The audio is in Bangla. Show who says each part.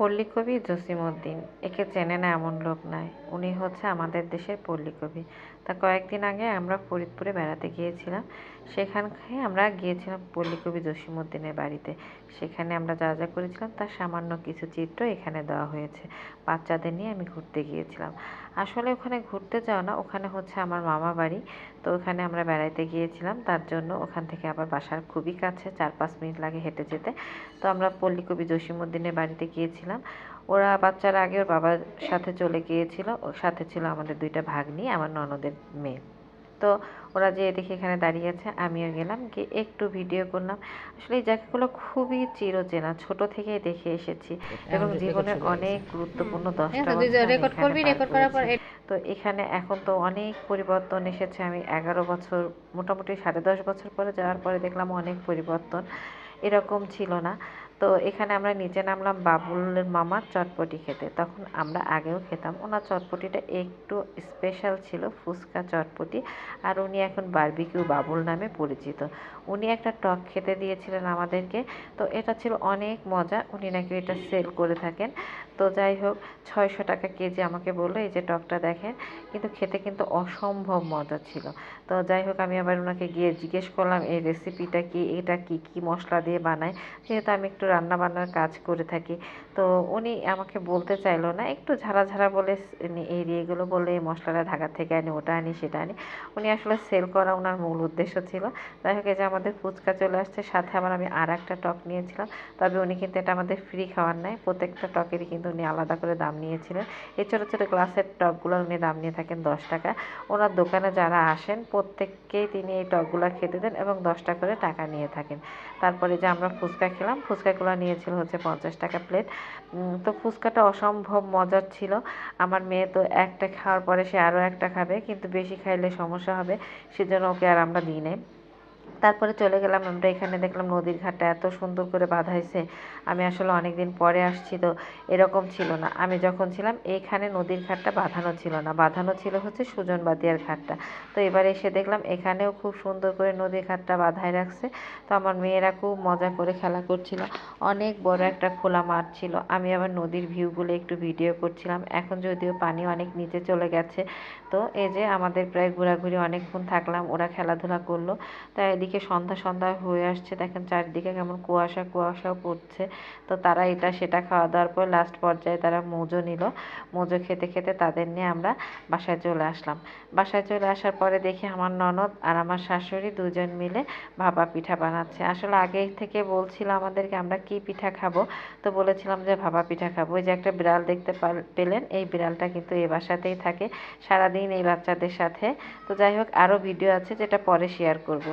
Speaker 1: পল্লীকবি জসিমউদ্দিন। একে চেনে না এমন লোক নাই। উনি হচ্ছে আমাদের দেশের পল্লীকবি। তা কয়েকদিন আগে আমরা ফরিদপুরে বেড়াতে গিয়েছিলাম। সেখানকে আমরা গিয়েছিলাম পল্লীকবি জসিমউদ্দিনের বাড়িতে। সেখানে আমরা যা যা করেছিলাম তার সামান্য কিছু চিত্র এখানে দেওয়া হয়েছে। বাচ্চাদের নিয়ে আমি ঘুরতে গিয়েছিলাম। আসলে ওখানে ঘুরতে যাওয়া না, ওখানে হচ্ছে আমার মামা বাড়ি। তো ওখানে আমরা বেড়াইতে গিয়েছিলাম, তার জন্য ওখান থেকে আবার বাসার খুবই কাছে, চার পাঁচ মিনিট লাগে হেঁটে যেতে। তো আমরা পল্লীকবি জসিমউদ্দিনের বাড়িতে গিয়েছিলাম। ওরা বাচ্চার আগে ওর বাবার সাথে চলে গিয়েছিল, ওর সাথে ছিল আমাদের দুইটা ভাগ্নি, আমার ননদের মেয়ে। তো ওরা যে দেখে এখানে দাঁড়িয়ে আছে আমিও গেলাম গিয়ে একটু ভিডিও করলাম। আসলে এই জায়গাগুলো খুবই চিরচেনা ছোট থেকেই দেখে এসেছি। এবং জীবনের অনেক গুরুত্বপূর্ণ দশটা
Speaker 2: রেকর্ড করবি রেকর্ড করার পর
Speaker 1: তো এখানে এখন তো অনেক পরিবর্তন এসেছে। আমি এগারো বছর মোটামুটি সাড়ে দশ বছর পরে যাওয়ার পরে দেখলাম অনেক পরিবর্তন। এরকম ছিল না। তো এখানে আমরা নিচে নামলাম বাবুলের মামার চটপটি খেতে। তখন আমরা আগেও খেতাম। ওনার চটপটিটা একটু স্পেশাল ছিল, ফুচকা চটপটি। আর উনি এখন বারবিকিউ বাবুল নামে পরিচিত। উনি একটা টক খেতে দিয়েছিলেন আমাদেরকে। তো এটা ছিল অনেক মজা। উনি নাকি এটা সেল করে থাকেন। তো যাই হোক, ছয়শো টাকা কেজি আমাকে বলল, এই যে টকটা দেখেন। কিন্তু খেতে কিন্তু অসম্ভব মজা ছিল। তো যাই হোক, আমি আবার ওনাকে গিয়ে জিজ্ঞেস করলাম, এই রেসিপিটা কি? এটা কি? কি মশলা দিয়ে বানায়? যেহেতু আমি একটু রান্না বান্নার কাজ করে থাকি। তো উনি আমাকে বলতে চাইলো না, একটু ঝাড়া ঝাড়া বলে এই এগুলো বলে মশলাটা ঢাকা থেকে আনি, ওটা আনি, সেটা আনি। উনি আসলে সেল করা ওনার মূল উদ্দেশ্য ছিল। যাই হোক যে আমাদের ফুচকা চলে আসছে, সাথে আবার আমি আর একটা টক নিয়েছিলাম। তবে উনি কিন্তু এটা আমাদের ফ্রি খাওয়ার নাই, প্রত্যেকটা টকেরই কিন্তু উনি আলাদা করে দাম নিয়েছিলেন। এই ছোটো ছোটো গ্লাসের টকগুলো উনি দাম নিয়ে থাকেন দশ টাকা। ওনার দোকানে যারা আসেন, প্রত্যেককেই তিনি এই টকগুলো খেতে দেন এবং দশটা করে টাকা নিয়ে থাকেন। তারপরে যে আমরা ফুচকা খেলাম ফুচকাগুলো নিয়েছিল হচ্ছে পঞ্চাশ টাকা প্লেট তো ফুচকাটা অসম্ভব মজার ছিল। আমার মেয়ে তো একটা খাওয়ার পরে সে আরও একটা খাবে, কিন্তু বেশি খাইলে সমস্যা হবে, সেজন্য ওকে আর আমরা দিই নাই। তারপরে চলে গেলাম, আমরা এখানে দেখলাম নদীর ঘাটটা এত সুন্দর করে বাঁধাইছে আমি আসলে অনেক দিন পরে আসছি, তো এরকম ছিল না। আমি যখন ছিলাম এইখানে নদীর ঘাটটা বাঁধানো ছিল না। বাঁধানো ছিল হচ্ছে সুজন বাদিয়ার ঘাটটা। তো এবার এসে দেখলাম, এখানেও খুব সুন্দর করে নদীর ঘাটটা বাঁধায় রাখছে। তো আমার মেয়েরা খুব মজা করে খেলা করছিল। অনেক বড় একটা খোলা মাঠ ছিল। আমি আবার নদীর ভিউগুলো একটু ভিডিও করছিলাম। এখন যদিও পানি অনেক নিচে চলে গেছে, তো এই যে আমাদের প্রায় ঘোরাঘুরি অনেকক্ষণ থাকলাম, ওরা খেলাধুলা করল। তাই এদিকে সন্ধ্যা সন্ধ্যা হয়ে আসছে। দেখেন চারিদিকে কেমন কুয়াশা, কুয়াশাও পড়ছে। তো তারা এটা, সেটা খাওয়া দাওয়ার পর লাস্ট পর্যায়ে তারা মোজো নিল। মোজো খেতে খেতে তাদের নিয়ে আমরা বাসায় চলে আসলাম। বাসায় চলে আসার পরে দেখি আমার ননদ আর আমার শাশুড়ি দুজন মিলে ভাপা পিঠা বানাচ্ছে। আসলে আগে থেকে বলছিল আমাদেরকে আমরা কি পিঠা খাব? তো বলেছিলাম যে ভাপা পিঠা খাব। ওই যে একটা বিড়াল দেখতে পেলেন। এই বিড়ালটা কিন্তু এই বাসাতেই থাকে। সারাদিন এই বাচ্চাদের সাথে। তো যাই হোক আরও ভিডিও আছে যেটা পরে শেয়ার করব।